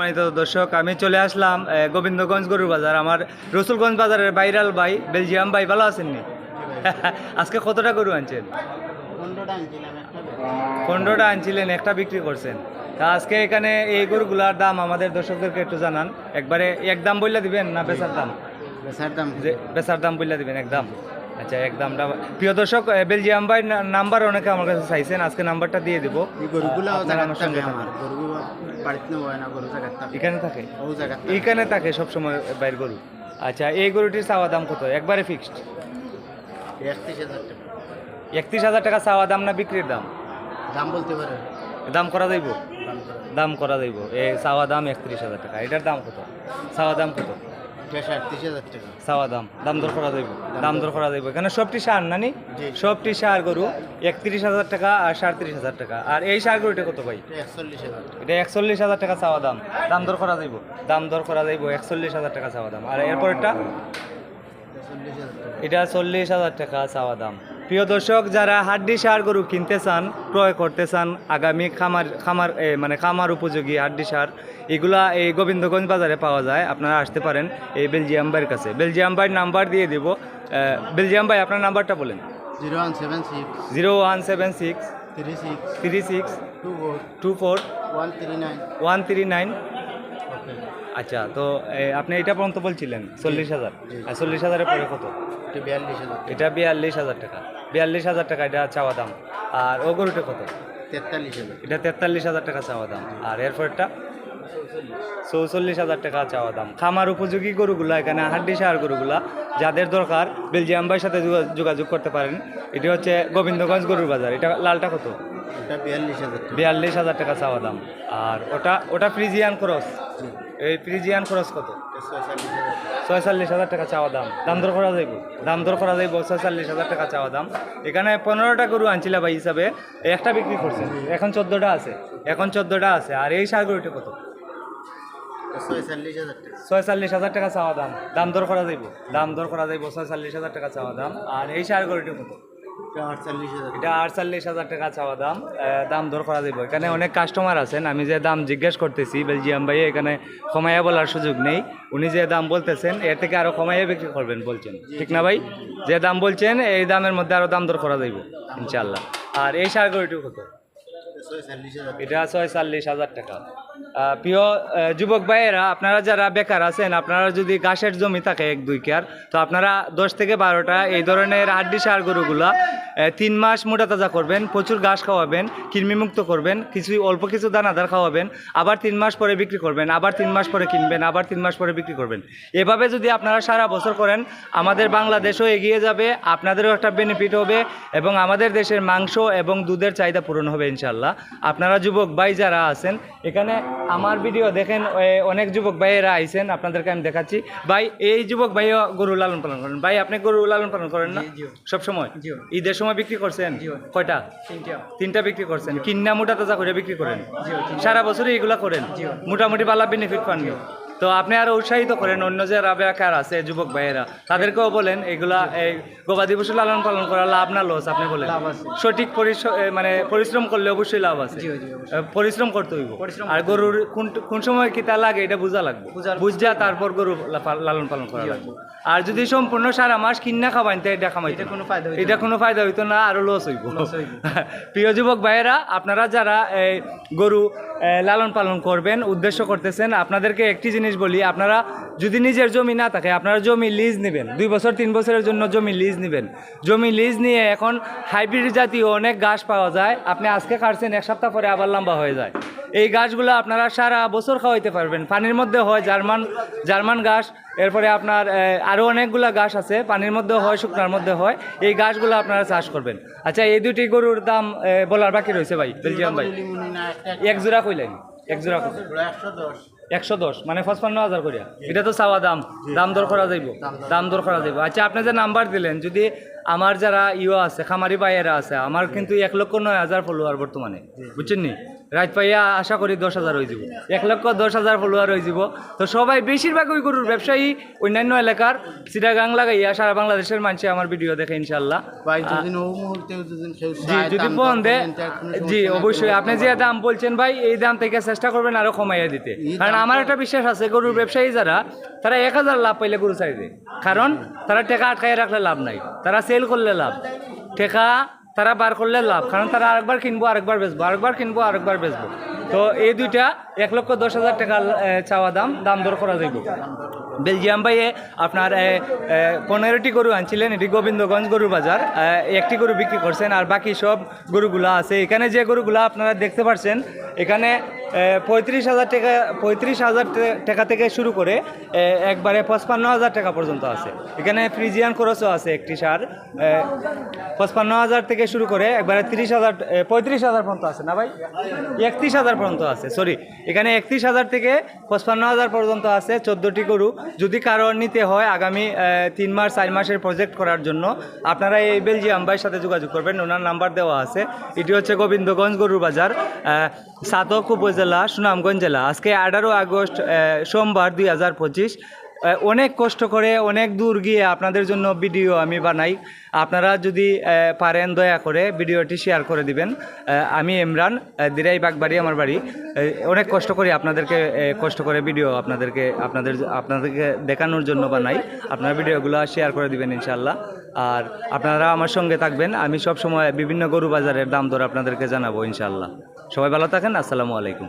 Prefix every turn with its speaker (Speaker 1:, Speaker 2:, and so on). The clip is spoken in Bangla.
Speaker 1: সম্মানিত দর্শক আমি চলে আসলাম গোবিন্দগঞ্জ গরুর বাজার আমার রসুলগঞ্জ বাজারের বাইরাল ভাই বেলজিয়াম ভাই ভালো আছেননি আজকে কতটা গরু আনছেন?
Speaker 2: পনেরোটা
Speaker 1: আনছিলেন একটা বিক্রি করছেন। তা আজকে এখানে এই গরুগুলার দাম আমাদের দর্শকদেরকে একটু জানান। একবারে এক দাম বললে দিবেন না বেচার দাম?
Speaker 2: বেসার দাম
Speaker 1: যে বেচার দাম বললে দিবেন একদম। আচ্ছা একদমটা প্রিয় দর্শক বেলজিয়াম ভাই নাম্বার অনেকে আমার কাছে চাইছেন আজকে নাম্বারটা দিয়ে দিব।
Speaker 2: এই গরুগুলো
Speaker 1: আপনারা আমার সঙ্গে
Speaker 2: আমার।
Speaker 1: থাকুন।
Speaker 2: গরুগুলো বাড়িতে নেব না গরু জায়গার থাকে।
Speaker 1: এখানে থাকে? এইখানে থাকে। সবসময় বাইর গরু? আচ্ছা এই গরুটির চাওয়া দাম কত? একবারে ফিক্সড?
Speaker 2: একত্রিশ হাজার টাকা।
Speaker 1: চাওয়া দাম না বিক্রির দাম?
Speaker 2: দাম বলতে পারে।
Speaker 1: দাম করা যাইব?
Speaker 2: দাম
Speaker 1: দাম করা যাইব। এই চাওয়া দাম একত্রিশ হাজার টাকা। এটার দাম কত? চাওয়া দাম কত? চাওয়া দাম দাম দর করা যাইব দাম দর করা যাইব। এখানে সবটি সার নানি? সবটি সার গরু একত্রিশ হাজার টাকা আর সাড়ত্রিশ হাজার টাকা। আর এই সার গরুটা কত ভাই?
Speaker 2: এটা একচল্লিশ হাজার। টাকা
Speaker 1: এটা একচল্লিশ হাজার টাকা চাওয়া দাম। দাম দর করা যাইব দাম দর করা যাইব একচল্লিশ হাজার টাকা চাওয়া দাম। আর এরপরটা এটা চল্লিশ হাজার টাকা চাওয়া দাম। প্রিয় দর্শক যারা হাড্ডি সার গরু কিনতে চান ক্রয় করতে চান আগামী খামার খামার মানে খামার উপযোগী হাড্ডি সার এগুলা এই গোবিন্দগঞ্জ বাজারে পাওয়া যায়। আপনারা আসতে পারেন এই বেলজিয়াম ভাইয়ের কাছে। বেলজিয়াম ভাইয়ের নাম্বার দিয়ে দিব। বেলজিয়াম ভাই আপনার নাম্বারটা বলেন।
Speaker 2: Zero one seven six
Speaker 1: zero one seven six
Speaker 2: three six
Speaker 1: three six
Speaker 2: two four
Speaker 1: two four
Speaker 2: one three nine.
Speaker 1: One three nine আচ্ছা তো আপনি এটা পর্যন্ত বলছিলেন চল্লিশ হাজার। আর চল্লিশ হাজারের পরে কত?
Speaker 2: এটা বিয়াল্লিশ হাজার টাকা।
Speaker 1: বিয়াল্লিশ হাজার টাকা এটা চাওয়া দাম। আর ও গরুটা কত?
Speaker 2: তেতাল্লিশ হাজার।
Speaker 1: এটা তেতাল্লিশ হাজার টাকা চাওয়া দাম। আর এরপরটা? চৌচল্লিশ হাজার টাকা চাওয়া দাম। খামার উপযোগী গরুগুলা এখানে হাড্ডি সার গরুগুলা যাদের দরকার বেলজিয়াম ভাইয়ের সাথে যোগা- যোগাযোগ করতে পারেন। এটি হচ্ছে গোবিন্দগঞ্জ গরুর বাজার। এটা লালটা কত?
Speaker 2: বিয়াল্লিশ হাজার টাকা।
Speaker 1: চাওয়া দাম। আর ওটা ওটা ফ্রিজিয়ান ক্রস এই ফ্রিজিয়ান ক্রস কত?
Speaker 2: এটা ছয়চল্লিশ হাজার টাকা
Speaker 1: চাওয়া দাম। দাম দর করা যাইব? দাম দর করা যাইব ছয়চল্লিশ হাজার টাকা চাওয়া দাম। এখানে পনেরোটা গরু আনছিল ভাই হিসাবে। একটা বিক্রি করছে। এখন চোদ্দোটা আছে। এখন চোদ্দোটা আছে। আর এই সার গরুটা কত?
Speaker 2: ছয়চল্লিশ হাজার টাকা
Speaker 1: চাওয়া দাম। দাম দর করা যাইব? দাম দর করা যাইব ছয়চল্লিশ হাজার টাকা চাওয়া দাম। আর এই সার গরুটা কত?
Speaker 2: এটা আটচল্লিশ হাজার
Speaker 1: টাকা। চাওয়া দাম। দাম দর করা যাইব। এখানে অনেক কাস্টমার আছেন আমি যে দাম জিজ্ঞেস করতেছি বেলজিয়াম ভাই এখানে কমাইয়া বলার সুযোগ নেই। উনি যে দাম বলতেছেন এর থেকে আরও কমাইয়া বিক্রি করবেন বলছেন। ঠিক না ভাই? যে দাম বলছেন এই দামের মধ্যে আরও দাম দর করা যাইব ইনশাল্লাহ আর এই সার গরুটি কত এটা ছয়চল্লিশ হাজার টাকা। প্রিয় যুবক ভাইয়েরা, আপনারা যারা বেকার আছেন, আপনারা যদি ঘাসের জমি থাকে এক, দুই কেয়ার, তো আপনারা দশ থেকে বারোটা এই ধরনের হাড্ডি সার গরুগুলা তিন মাস মোটা তাজা করবেন, প্রচুর ঘাস খাওয়াবেন, কৃমিমুক্ত করবেন, কিছু, অল্প কিছু দানাদার খাওয়াবেন, আবার তিন মাস পরে বিক্রি করবেন, আবার তিন মাস পরে কিনবেন, আবার তিন মাস পরে বিক্রি করবেন। এভাবে যদি আপনারা সারা বছর করেন, আমাদের বাংলাদেশও এগিয়ে যাবে, আপনাদেরও একটা বেনিফিট হবে এবং আমাদের দেশের মাংস এবং দুধের চাহিদা পূরণ হবে ইনশাল্লাহ আপনারা যুবক ভাই যারা আছেন, এখানে আমার ভিডিও দেখেন অনেক যুবক ভাইয়েরা আইছেন আপনাদেরকে আমি দেখাচ্ছি। ভাই এই যুবক ভাইও গরু লালন পালন করেন। ভাই আপনি গরু লালন পালন করেন না? সব সময়? ঈদের সময় বিক্রি করছেন? কয়টা? তিনটা। বিক্রি করছেন। কিন্না মোটা তাজা করে বিক্রি করেন? সারা বছরই এগুলা করেন? মোটামুটি ভালো বেনিফিট পাননি? তো আপনি আরও উৎসাহিত করেন অন্য যে রাবেকার আছে যুবক ভাইয়েরা তাদেরকেও বলেন এগুলা এই গবাদি পশু লালন পালন করা লাভ না লস আপনি বলেন। সঠিক পরিশ্রম মানে পরিশ্রম করলে অবশ্যই লাভ আছে। পরিশ্রম করতে হইব। আর গরুর কোন কোন সময় কি তা লাগে এটা বোঝা লাগবে। বুঝা তারপর গরু লালন পালন করা লাগবে। আর যদি সম্পূর্ণ সারা মাস কিন্না খাবাইন তো এটা খামাইতে
Speaker 2: এটা কোনো ফায়দা হইতো
Speaker 1: এটা
Speaker 2: না।
Speaker 1: কোনো ফায়দা হইতো না আরও লস হইব। প্রিয় যুবক ভাইয়েরা আপনারা যারা এই, গরু লালন পালন করবেন উদ্দেশ্য করতেছেন আপনাদেরকে একটি জিনিস বলি আপনারা যদি নিজের জমি না থাকে আপনারা জমি লিজ নেবেন। দুই বছর তিন বছরের জন্য জমি লিজ নেবেন। জমি লিজ নিয়ে এখন হাইব্রিড জাতীয় অনেক গাছ পাওয়া যায়। আপনি আজকে কাটছেন এক সপ্তাহ পরে আবার লম্বা হয়ে যায়। এই গাছগুলো আপনারা সারা বছর খাওয়াইতে পারবেন। পানির মধ্যে হয় জার্মান জার্মান গাছ এরপরে আপনার এ, আরও অনেকগুলা গাছ আছে। পানির মধ্যে হয় শুকনার মধ্যে হয়। এই গাছগুলো আপনারা চাষ করবেন। আচ্ছা এই দুটি গরুর দাম বলার বাকি রয়েছে ভাই বেলজিয়াম ভাই। এক জোড়া কইলেন এক জোড়া কত
Speaker 2: একশো দশ।
Speaker 1: একশো দশ মানে পঁচপান্ন হাজার করিয়া। এটা তো চাওয়া দাম। দাম দর করা যাইব। দাম দর। করা যাইব। আচ্ছা আপনি যে নাম্বার দিলেন যদি আমার যারা ইও আছে খামারি ভাইয়েরা আছে আমার কিন্তু এক লক্ষ নয় হাজার ফলোয়ার বর্তমানে। বুঝছেন নি? রাত পাইয়া আশা করি দশ হাজার হয়ে যাব। এক লক্ষ দশ হাজার ফলোয়ার হয়ে যাব। তো সবাই বেশিরভাগ ওই গরুর ব্যবসায়ী অন্যান্য এলাকার। সিটাগাং লাগাইয়া সারা বাংলাদেশের মানুষে আমার ভিডিও দেখে ইনশাল্লাহ জি যদি ফোন
Speaker 2: সমস্যা
Speaker 1: জি অবশ্যই। আপনি যে দাম বলছেন ভাই এই দাম থেকে চেষ্টা করবেন আরও কমাইয়া দিতে। কারণ আমার একটা বিশ্বাস আছে গরুর ব্যবসায়ী যারা তারা এক হাজার লাভ পাইলে গরু চাই দেয় কারণ তারা টাকা আটকায় রাখলে লাভ নাই। তারা সেল করলে লাভ। ঠেকা, তারা বার করলে লাভ। কারণ তারা আরেকবার কিনবো, আরেকবার বেচবো, আরেকবার কিনবো, আরেকবার বেচবো। তো এই দুইটা এক লক্ষ দশ হাজার টাকা চাওয়া দাম দাম দর করা যাইব। বেলজিয়াম ভাইয়ে আপনার পনেরোটি গরু আনছিলেন, এটি গোবিন্দগঞ্জ গরু বাজার একটি গরু বিক্রি করছেন আর বাকি সব গরুগুলো আছে। এখানে যে গরুগুলো আপনারা দেখতে পাচ্ছেন এখানে পঁয়ত্রিশ হাজার টাকা, পঁয়ত্রিশ হাজার টাকা থেকে শুরু করে একবারে পঁচপান্ন হাজার টাকা পর্যন্ত আছে। এখানে ফ্রিজিয়ান খরচও আছে একটি সার পঁচপান্ন হাজার থেকে শুরু করে একবারে তিরিশ হাজার পঁয়ত্রিশ হাজার পর্যন্ত আছে না ভাই? একত্রিশ হাজার পর্যন্ত আছে সরি এখানে একত্রিশ হাজার থেকে পঁচপান্ন হাজার পর্যন্ত আছে চোদ্দোটি গরু। যদি কারোর নিতে হয় আগামী তিন মাস, চার মাসের প্রজেক্ট করার জন্য, আপনারা এই বেলজিয়াম ভাইয়ের সাথে যোগাযোগ করবেন, ওনার নাম্বার দেওয়া আছে। এটি হচ্ছে গোবিন্দগঞ্জ গরুর বাজার সাতক উপজেলা, সুনামগঞ্জ জেলা। আজকে আঠারো আগস্ট সোমবার দুই হাজার পঁচিশ। অনেক কষ্ট করে অনেক দূর গিয়ে আপনাদের জন্য ভিডিও আমি বানাই। আপনারা যদি পারেন দয়া করে ভিডিওটি শেয়ার করে দিবেন। আমি ইমরান দিরাই বাগবাড়ি আমার বাড়ি। অনেক কষ্ট করি আপনাদেরকে কষ্ট করে ভিডিও আপনাদেরকে, আপনাদের, আপনাদেরকে দেখানোর জন্য বানাই। আপনার ভিডিওগুলো শেয়ার করে দিবেন ইনশাল্লাহ আর আপনারা আমার সঙ্গে থাকবেন। আমি সব সময় বিভিন্ন গরু বাজারের দাম দর আপনাদেরকে জানাব ইনশাল্লাহ সবাই ভালো থাকেন। আসসালামু আলাইকুম।